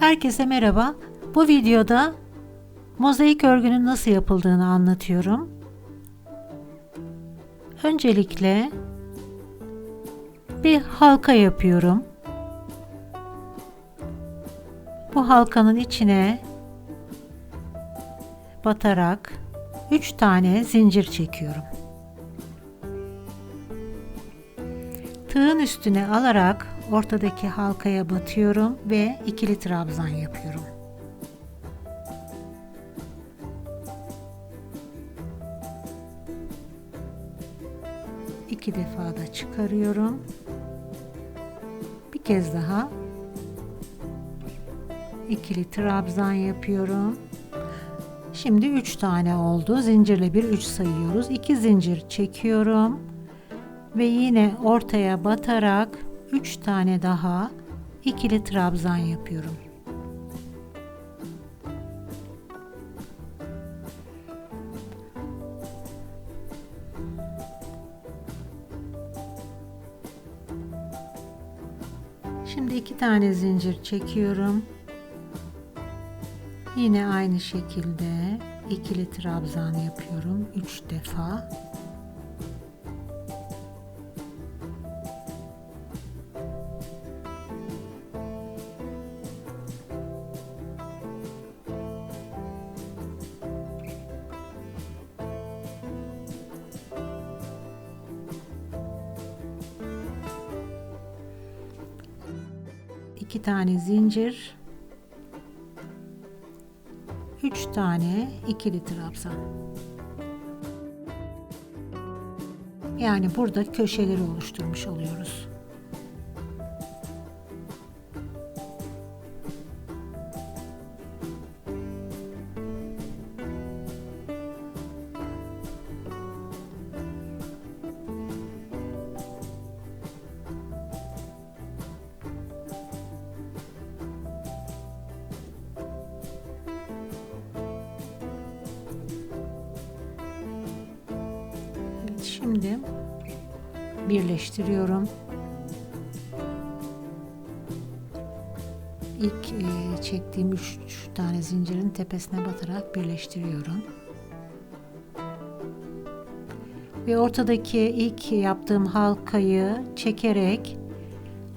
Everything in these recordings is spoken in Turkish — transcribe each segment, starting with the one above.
Herkese merhaba. Bu videoda mozaik örgünün nasıl yapıldığını anlatıyorum. Öncelikle bir halka yapıyorum. Bu halkanın içine batarak 3 tane zincir çekiyorum. Tığın üstüne alarak ortadaki halkaya batıyorum ve ikili trabzan yapıyorum. İki defa da çıkarıyorum. Bir kez daha ikili trabzan yapıyorum. Şimdi 3 tane oldu. Zincirle bir 3 sayıyoruz. 2 zincir çekiyorum. Ve yine ortaya batarak 3 tane daha ikili trabzan yapıyorum. Şimdi iki tane zincir çekiyorum. Yine aynı şekilde ikili trabzan yapıyorum 3 defa. Tane zincir 3 tane ikili trabzan yani burada köşeleri oluşturmuş oluyoruz birleştiriyorum. İlk e, çektiğim 3 tane zincirin tepesine batarak birleştiriyorum. Ve ortadaki ilk yaptığım halkayı çekerek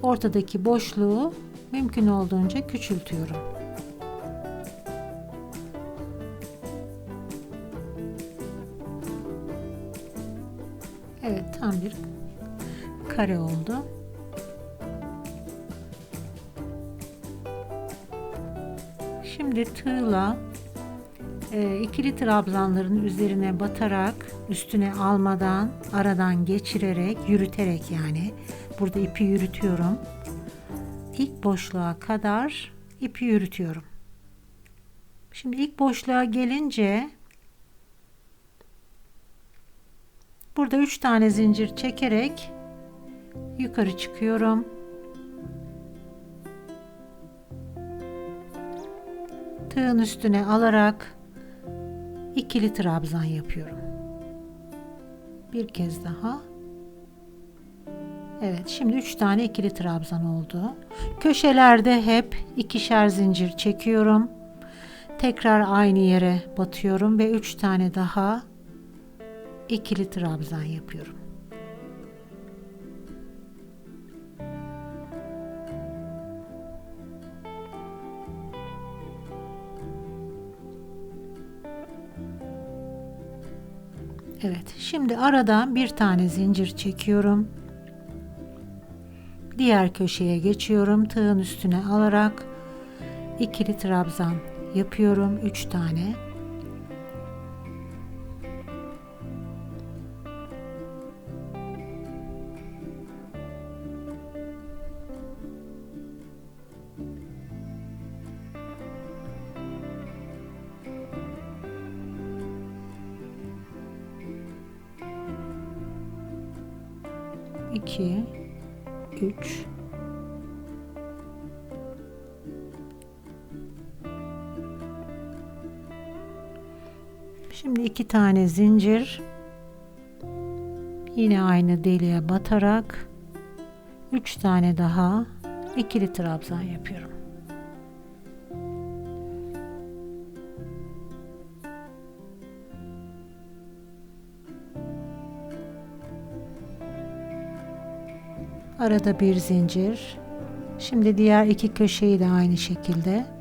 ortadaki boşluğu mümkün olduğunca küçültüyorum. Kare oldu. Şimdi tığla e, ikili trabzanların üzerine batarak üstüne almadan aradan geçirerek yürüterek yani burada ipi yürütüyorum. İlk boşluğa kadar ipi yürütüyorum. Şimdi ilk boşluğa gelince Burada 3 tane zincir çekerek yukarı çıkıyorum. Tığın üstüne alarak ikili trabzan yapıyorum. Bir kez daha. Evet, şimdi 3 tane ikili trabzan oldu. Köşelerde hep ikişer zincir çekiyorum. Tekrar aynı yere batıyorum ve 3 tane daha ikili trabzan yapıyorum. Evet, şimdi aradan bir tane zincir çekiyorum. Diğer köşeye geçiyorum. Tığın üstüne alarak ikili trabzan yapıyorum. 3 tane. Tane zincir yine aynı deliğe batarak 3 tane daha ikili trabzan yapıyorum. Arada bir zincir. Şimdi diğer iki köşeyi de aynı şekilde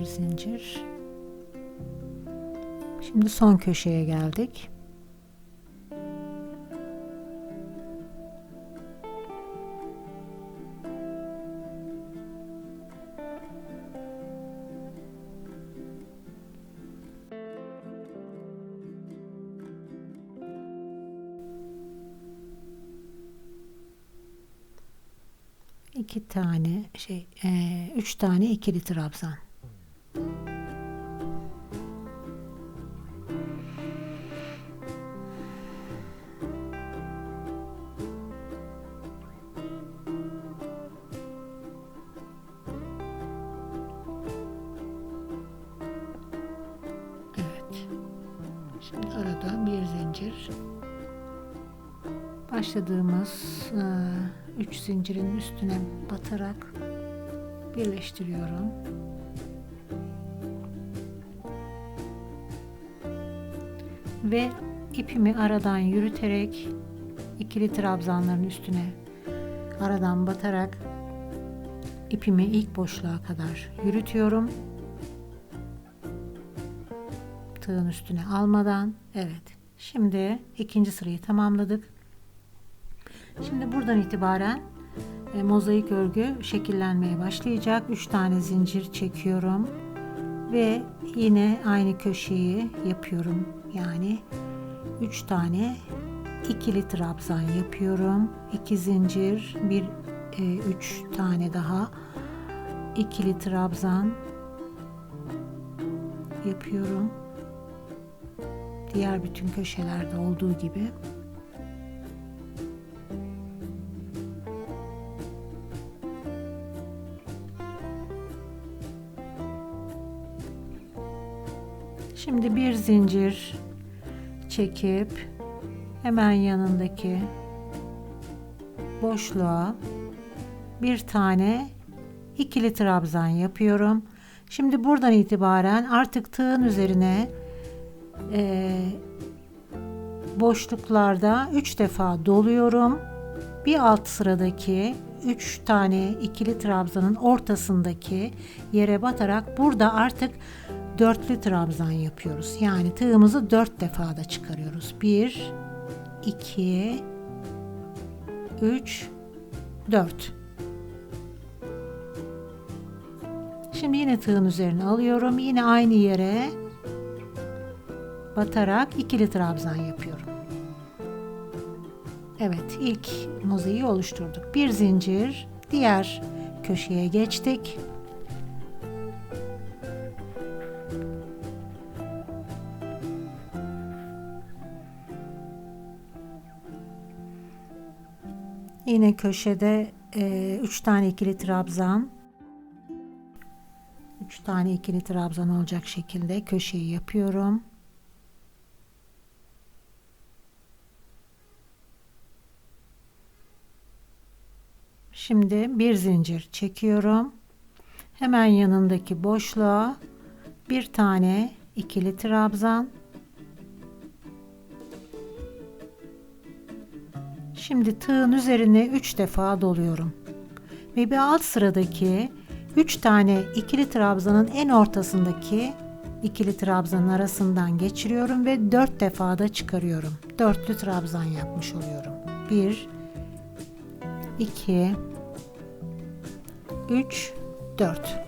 bir zincir. Şimdi son köşeye geldik. iki tane şey e, üç tane ikili trabzan. Arada bir zincir. Başladığımız e, üç zincirin üstüne batarak birleştiriyorum. Ve ipimi aradan yürüterek ikili trabzanların üstüne aradan batarak ipimi ilk boşluğa kadar yürütüyorum. Tığın üstüne almadan. Evet. Şimdi ikinci sırayı tamamladık. Şimdi buradan itibaren e, mozaik örgü şekillenmeye başlayacak. 3 tane zincir çekiyorum ve yine aynı köşeyi yapıyorum. Yani 3 tane ikili trabzan yapıyorum. 2 zincir, bir 3 e, tane daha ikili trabzan yapıyorum. Diğer bütün köşelerde olduğu gibi. Şimdi bir zincir çekip hemen yanındaki boşluğa bir tane ikili trabzan yapıyorum. Şimdi buradan itibaren artık tığın üzerine e, boşluklarda 3 defa doluyorum. Bir alt sıradaki 3 tane ikili trabzanın ortasındaki yere batarak burada artık dörtlü trabzan yapıyoruz. Yani tığımızı dört defa da çıkarıyoruz. Bir, iki, üç, dört. Şimdi yine tığın üzerine alıyorum. Yine aynı yere batarak ikili trabzan yapıyorum. Evet ilk mozaiği oluşturduk. Bir zincir diğer köşeye geçtik. Yine köşede 3 e, tane ikili trabzan 3 tane ikili trabzan olacak şekilde köşeyi yapıyorum. Şimdi bir zincir çekiyorum. Hemen yanındaki boşluğa bir tane ikili trabzan Şimdi tığın üzerine 3 defa doluyorum. Ve bir alt sıradaki 3 tane ikili trabzanın en ortasındaki ikili trabzanın arasından geçiriyorum ve 4 defa da çıkarıyorum. Dörtlü trabzan yapmış oluyorum. 1 2 3, 4.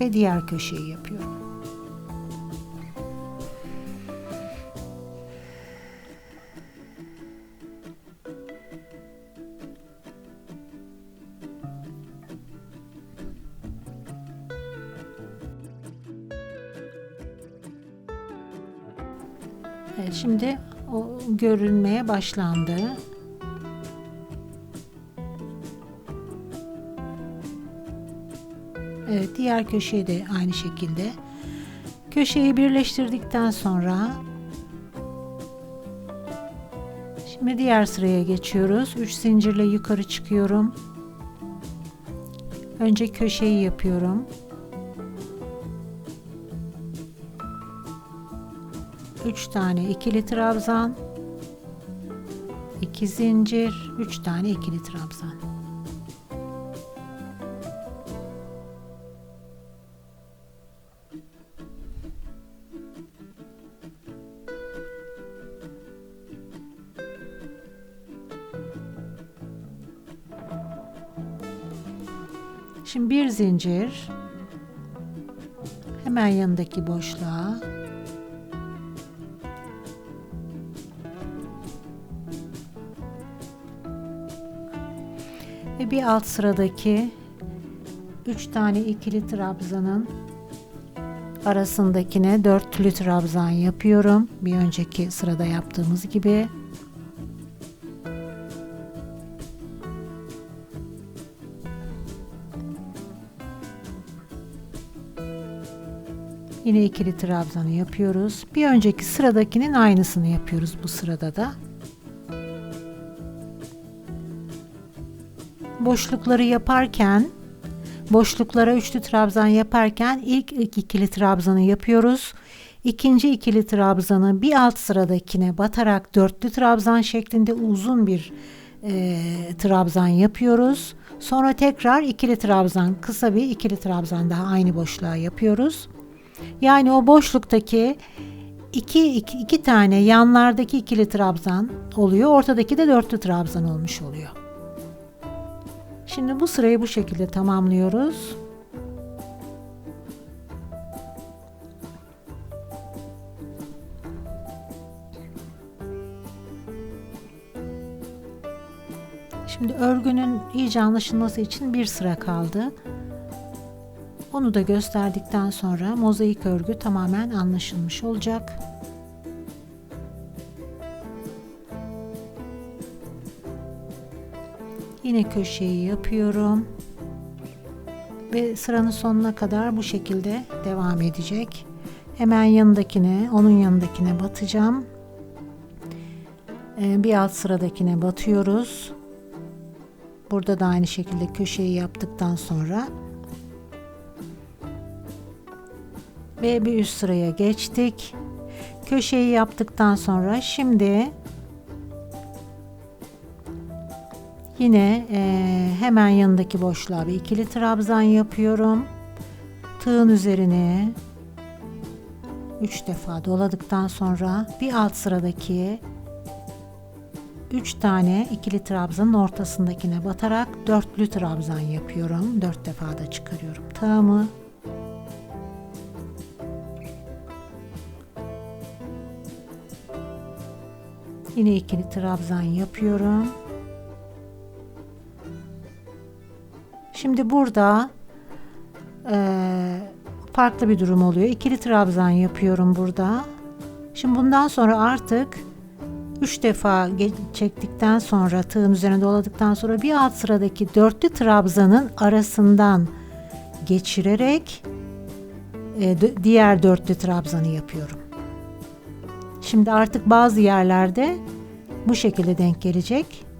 ve diğer köşeyi yapıyorum. Şimdi o görünmeye başlandı. Evet, diğer köşeyi de aynı şekilde. Köşeyi birleştirdikten sonra şimdi diğer sıraya geçiyoruz. 3 zincirle yukarı çıkıyorum. Önce köşeyi yapıyorum. Üç tane ikili trabzan, iki zincir, üç tane ikili trabzan. Şimdi bir zincir hemen yanındaki boşluğa bir alt sıradaki 3 tane ikili trabzanın arasındakine dörtlü trabzan yapıyorum. Bir önceki sırada yaptığımız gibi. Yine ikili trabzanı yapıyoruz. Bir önceki sıradakinin aynısını yapıyoruz bu sırada da. Boşlukları yaparken boşluklara üçlü trabzan yaparken ilk ikili trabzanı yapıyoruz. İkinci ikili trabzanı bir alt sıradakine batarak dörtlü trabzan şeklinde uzun bir e, trabzan yapıyoruz. Sonra tekrar ikili trabzan, kısa bir ikili trabzan daha aynı boşluğa yapıyoruz. Yani o boşluktaki iki, iki, iki tane yanlardaki ikili trabzan oluyor. Ortadaki de dörtlü trabzan olmuş oluyor. Şimdi bu sırayı bu şekilde tamamlıyoruz. Şimdi örgünün iyice anlaşılması için bir sıra kaldı. Onu da gösterdikten sonra mozaik örgü tamamen anlaşılmış olacak. Yine köşeyi yapıyorum. Ve sıranın sonuna kadar bu şekilde devam edecek. Hemen yanındakine, onun yanındakine batacağım. Ee, bir alt sıradakine batıyoruz. Burada da aynı şekilde köşeyi yaptıktan sonra ve bir üst sıraya geçtik. Köşeyi yaptıktan sonra şimdi yine e, hemen yanındaki boşluğa bir ikili trabzan yapıyorum. Tığın üzerine 3 defa doladıktan sonra bir alt sıradaki 3 tane ikili trabzanın ortasındakine batarak dörtlü trabzan yapıyorum. 4 defa da çıkarıyorum tığımı. Yine ikili trabzan yapıyorum. Şimdi burada e, farklı bir durum oluyor. İkili trabzan yapıyorum burada. Şimdi bundan sonra artık 3 defa çektikten sonra tığın üzerine doladıktan sonra bir alt sıradaki dörtlü trabzanın arasından geçirerek e, diğer dörtlü trabzanı yapıyorum. Şimdi artık bazı yerlerde bu şekilde denk gelecek.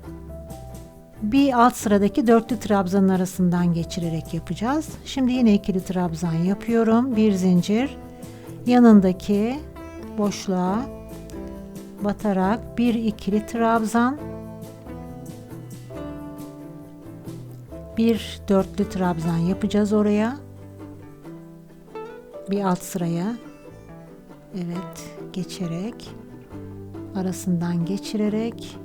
Bir alt sıradaki dörtlü trabzanın arasından geçirerek yapacağız. Şimdi yine ikili trabzan yapıyorum. Bir zincir yanındaki boşluğa batarak bir ikili trabzan bir dörtlü trabzan yapacağız oraya. Bir alt sıraya Evet, geçerek arasından geçirerek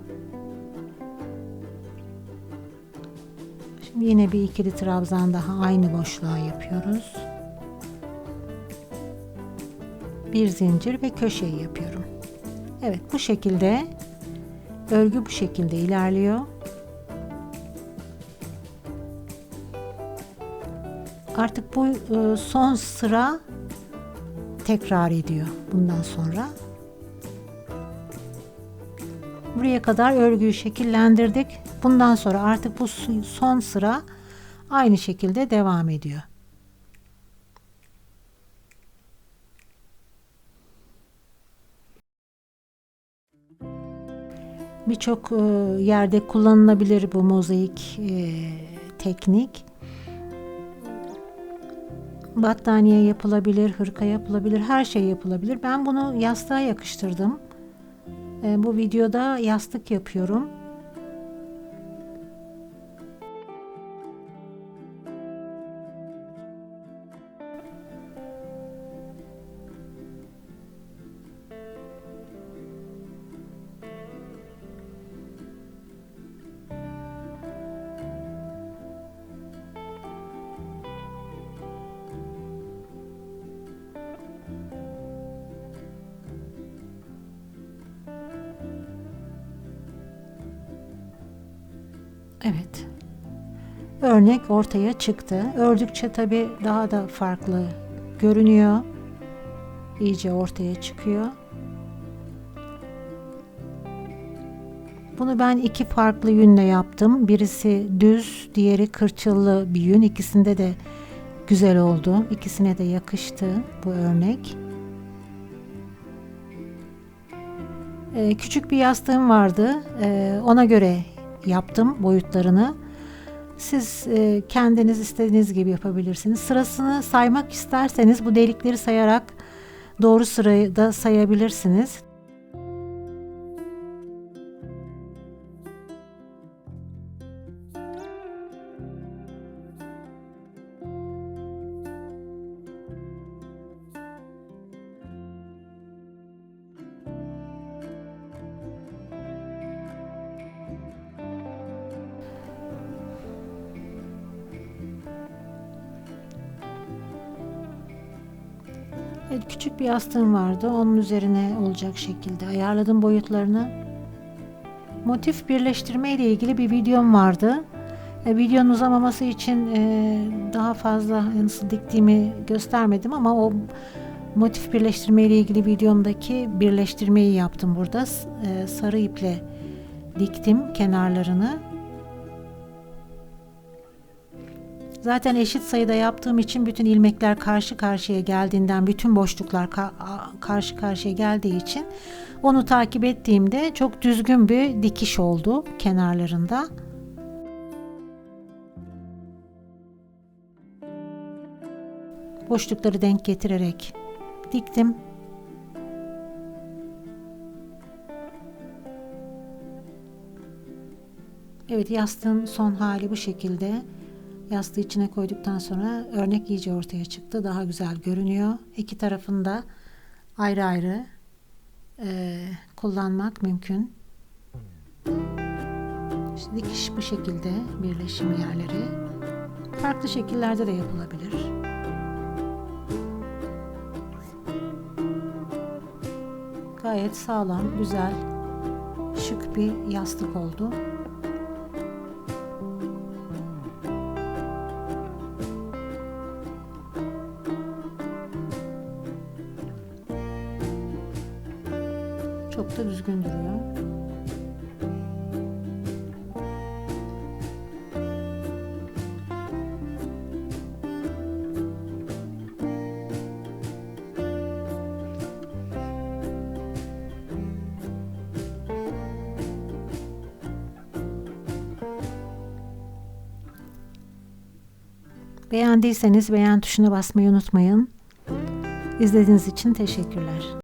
Yine bir ikili trabzan daha aynı boşluğa yapıyoruz. Bir zincir ve köşeyi yapıyorum. Evet bu şekilde örgü bu şekilde ilerliyor. Artık bu e, son sıra tekrar ediyor bundan sonra. Buraya kadar örgüyü şekillendirdik. Bundan sonra artık bu son sıra aynı şekilde devam ediyor. Birçok e, yerde kullanılabilir bu mozaik e, teknik. Battaniye yapılabilir, hırka yapılabilir, her şey yapılabilir. Ben bunu yastığa yakıştırdım. E, bu videoda yastık yapıyorum. Örnek ortaya çıktı. Ördükçe tabi daha da farklı görünüyor. İyice ortaya çıkıyor. Bunu ben iki farklı yünle yaptım. Birisi düz, diğeri kırçıllı bir yün. İkisinde de güzel oldu. İkisine de yakıştı bu örnek. Ee, küçük bir yastığım vardı. Ee, ona göre yaptım boyutlarını. Siz e, kendiniz istediğiniz gibi yapabilirsiniz. Sırasını saymak isterseniz bu delikleri sayarak doğru sırayı da sayabilirsiniz. Bir yastığım vardı. Onun üzerine olacak şekilde ayarladım boyutlarını. Motif birleştirme ile ilgili bir videom vardı. E, videonun uzamaması için e, daha fazla nasıl diktiğimi göstermedim ama o motif birleştirme ile ilgili videomdaki birleştirmeyi yaptım burada. E, sarı iple diktim kenarlarını. Zaten eşit sayıda yaptığım için bütün ilmekler karşı karşıya geldiğinden bütün boşluklar ka- karşı karşıya geldiği için onu takip ettiğimde çok düzgün bir dikiş oldu kenarlarında. Boşlukları denk getirerek diktim. Evet yastığın son hali bu şekilde. Yastığı içine koyduktan sonra örnek iyice ortaya çıktı. Daha güzel görünüyor. İki tarafında ayrı ayrı e, kullanmak mümkün. İşte dikiş bu şekilde birleşim yerleri. Farklı şekillerde de yapılabilir. Gayet sağlam, güzel, şık bir yastık oldu. Çok da düzgün duruyor. Beğendiyseniz beğen tuşuna basmayı unutmayın. İzlediğiniz için teşekkürler.